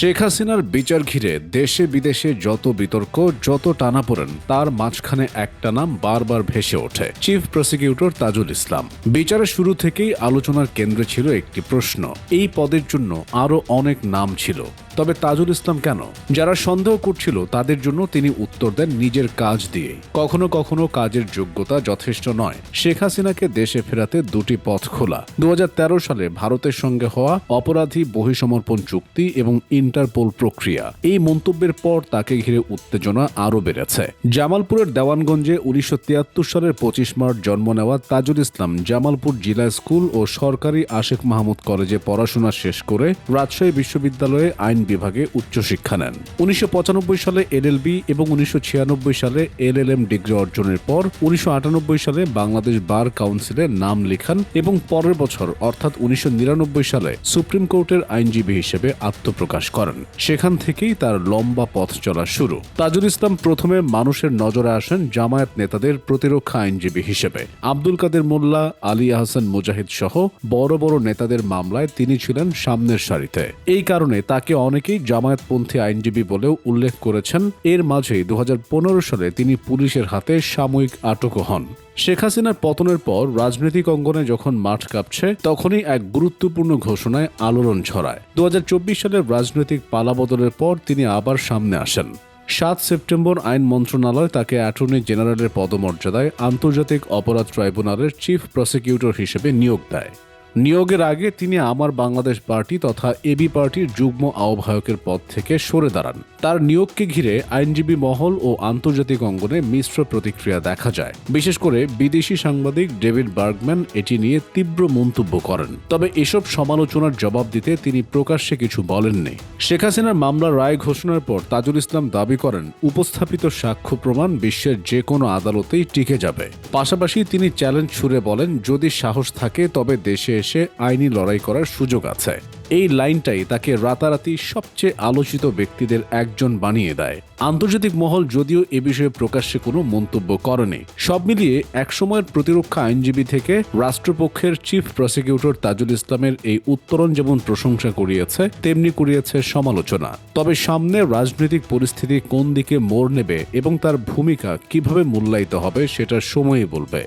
শেখ হাসিনার বিচার ঘিরে দেশে বিদেশে যত বিতর্ক, যত টানাপোড়েন, তার মাঝখানে একটা নাম বারবার ভেসে ওঠে। Chief prosecutor Tajul Islam. বিচারের শুরু থেকেই আলোচনার কেন্দ্রে ছিল একটি প্রশ্ন। এই পদের জন্য আরও অনেক নাম ছিল। তবে তাজুল ইসলাম কেন? যারা সন্দেহ করছিল, তাদের জন্য তিনি উত্তর দেন নিজের কাজ দিয়ে কখনো কখনো কাজের যোগ্যতা যথেষ্ট নয়। শেখ হাসিনাকে দেশে ফেরাতে দুটি পথ খোলা। দু সালে ভারতের সঙ্গে হওয়া অপরাধী বহিসমর্পণ চুক্তি এবং ইন্টারপোল প্রক্রিয়া। এই মন্তব্যের পর তাকে ঘিরে উত্তেজনা আরও বেড়েছে। জামালপুরের দেওয়ানগঞ্জে উনিশশো তিয়াত্তর সালের পঁচিশ মার্চ জন্ম নেওয়া তাজুল ইসলাম জামালপুর জিলা স্কুল ও সরকারি আশেক মাহমুদ কলেজে পড়াশোনা শেষ করে রাজশাহী বিশ্ববিদ্যালয়ে আইন বিভাগে উচ্চশিক্ষা নেন। উনিশশো পঁচানব্বই সালে এলএলবি এবং উনিশশো সালে এলএলএম ডিগ্রি অর্জনের পর উনিশশো সালে বাংলাদেশ বার কাউন্সিলে নাম লেখান এবং পরের বছর, অর্থাৎ উনিশশো সালে, সুপ্রিম কোর্টের আইনজীবী হিসেবে আত্মপ্রকাশ করেন। সেখান থেকেই তার লম্বা পথ চলা শুরু। তাজুল ইসলাম প্রথমে মানুষের নজরে আসেন জামায়াত নেতাদের প্রতিরক্ষা আইনজীবী হিসেবে। আব্দুল কাদের মোল্লা, আলী আহসান মুজাহিদ সহ বড় বড় নেতাদের মামলায় তিনি ছিলেন সামনের সারিতে। এই কারণে তাকে অনেকেই জামায়াতপন্থী আইনজীবী বলেও উল্লেখ করেছেন, এর মাঝেই দু হাজার পনেরো সালে তিনি পুলিশের হাতে সাময়িক আটকও হন। শেখ হাসিনার পতনের পর রাজনৈতিক অঙ্গনে যখন মাঠ কাঁপছে, তখনই এক গুরুত্বপূর্ণ ঘোষণায় আলোড়ন ছড়ায়। দুহাজার চব্বিশ সালের রাজনৈতিক পালাবদলের পর তিনি আবার সামনে আসেন। সাত সেপ্টেম্বর আইন মন্ত্রণালয় তাকে অ্যাটর্নি জেনারেলের পদমর্যাদায় আন্তর্জাতিক অপরাধ ট্রাইব্যুনালের চিফ প্রসিকিউটর হিসেবে নিয়োগ দেয়। নিয়োগের আগে তিনি আমার বাংলাদেশ পার্টি তথা এবি পার্টির যুগ্ম আহ্বায়কের পদ থেকে সরে দাঁড়ান। তার নিয়োগকে ঘিরে আইনজীবী মহল ও আন্তর্জাতিক অঙ্গনে মিশ্র প্রতিক্রিয়া দেখা যায়। বিশেষ করে বিদেশি সাংবাদিক ডেভিড বার্গম্যান এটি নিয়ে তীব্র মন্তব্য করেন। তবে এসব সমালোচনার জবাব দিতে তিনি প্রকাশ্যে কিছু বলেননি। শেখ হাসিনার মামলার রায় ঘোষণার পর তাজুল ইসলাম দাবি করেন, উপস্থাপিত সাক্ষ্য প্রমাণ বিশ্বের যে কোনো আদালতেই টিকে যাবে। পাশাপাশি তিনি চ্যালেঞ্জ ছুড়ে বলেন, যদি সাহস থাকে, তবে দেশে এসে আইনি লড়াই করার সুযোগ আছে। এই লাইনটাই তাকে রাতারাতি সবচেয়ে আলোচিত ব্যক্তিদের একজন বানিয়ে দেয়। আন্তর্জাতিক মহল যদিও এ বিষয়ে প্রকাশ্যে কোনো মন্তব্য করেনি। সব মিলিয়ে একসময়ের প্রতিরক্ষা আইনজীবী থেকে রাষ্ট্রপক্ষের চিফ প্রসিকিউটর তাজুল ইসলামের এই উত্তরণ যেমন প্রশংসা করিয়েছে তেমনি করিয়েছে সমালোচনা। তবে সামনে রাজনৈতিক পরিস্থিতি কোন দিকে মোড় নেবে এবং তার ভূমিকা কীভাবে মূল্যায়িত হবে সেটা সময়ই বলবে।